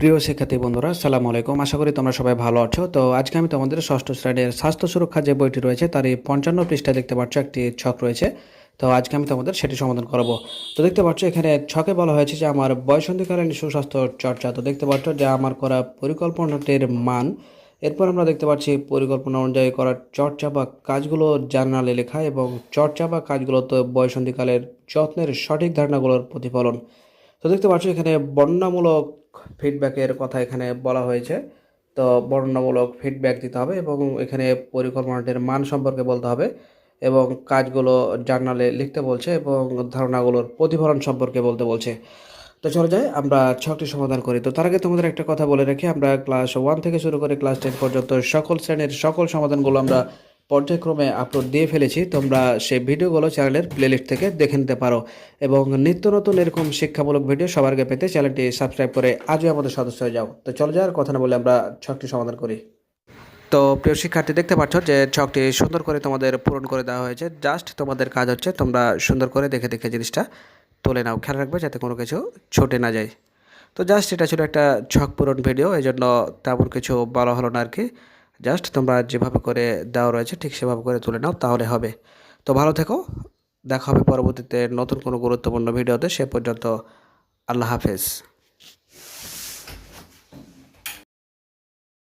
প্রিয় শিক্ষার্থী বন্ধুরা, আসসালামু আলাইকুম। আশা করি তোমরা সবাই ভালো আছো। তো আজকে আমি তোমাদের ষষ্ঠ শ্রেণির স্বাস্থ্য সুরক্ষা যে বইটি রয়েছে, তারই পঞ্চান্ন পৃষ্ঠায় দেখতে পাচ্ছ একটি ছক রয়েছে। তো আজকে আমি তোমাদের সেটি সমাধান করাবো। তো দেখতে পাচ্ছ, এখানে ছকে বলা হয়েছে যে আমার বয়সন্ধিকালীন সুস্বাস্থ্য চর্চা। তো দেখতে পাচ্ছ যে আমার করা পরিকল্পনাটির মান, এরপর আমরা দেখতে পাচ্ছি পরিকল্পনা অনুযায়ী করা চর্চা বা কাজগুলো জার্নালে লেখা এবং চর্চা বা কাজগুলো তো বয়সন্ধিকালের যত্নের সঠিক ধারণাগুলোর প্রতিফলন। তো দেখতে পাচ্ছ, এখানে বর্ণনামূলক ফিডব্যাকের কথা এখানে বলা হয়েছে। তো বর্ণনামূলক ফিডব্যাক দিতে হবে এবং এখানে পরিকল্পনাটির মান সম্পর্কে বলতে হবে এবং কাজগুলো জার্নালে লিখতে বলছে এবং ধারণাগুলোর প্রতিফলন সম্পর্কে বলতে বলছে। তো চলে যাই, আমরা ছকটি সমাধান করি। তো তার আগে তোমাদের একটা কথা বলে রাখি, আমরা ক্লাস ওয়ান থেকে শুরু করে ক্লাস টেন পর্যন্ত সকল শ্রেণির সকল সমাধানগুলো আমরা পর্যায়ক্রমে আপলোড দিয়ে ফেলেছি, তোমরা সেই ভিডিওগুলো চ্যানেলের প্লেলিস্ট থেকে দেখে নিতে পারো। এবং নিত্য নতুন এরকম শিক্ষামূলক ভিডিও সবার আগে পেতে চ্যানেলটি সাবস্ক্রাইব করে আজও আমাদের সদস্য হয়ে যাও। তো চলো যাওয়ার কথা না বলে আমরা ছকটি সমাধান করি। তো প্রিয় শিক্ষার্থী, দেখতে পাচ্ছ যে ছকটি সুন্দর করে তোমাদের পূরণ করে দেওয়া হয়েছে। জাস্ট তোমাদের কাজ হচ্ছে তোমরা সুন্দর করে দেখে দেখে জিনিসটা তুলে নাও। খেয়াল রাখবে যাতে কোনো কিছু ছুটে না যায়। তো জাস্ট এটা ছিল একটা ছক পূরণ ভিডিও এই জন্য তেমন কিছু বলা হলো না আর কি। জাস্ট তোমরা যেভাবে করে দেওয়া রয়েছে ঠিক সেভাবে করে তুলে নাও, তাহলে হবে। তো ভালো থেকো, দেখা হবে পরবর্তীতে নতুন কোনো গুরুত্বপূর্ণ ভিডিওতে, সে পর্যন্ত আল্লাহ হাফেজ।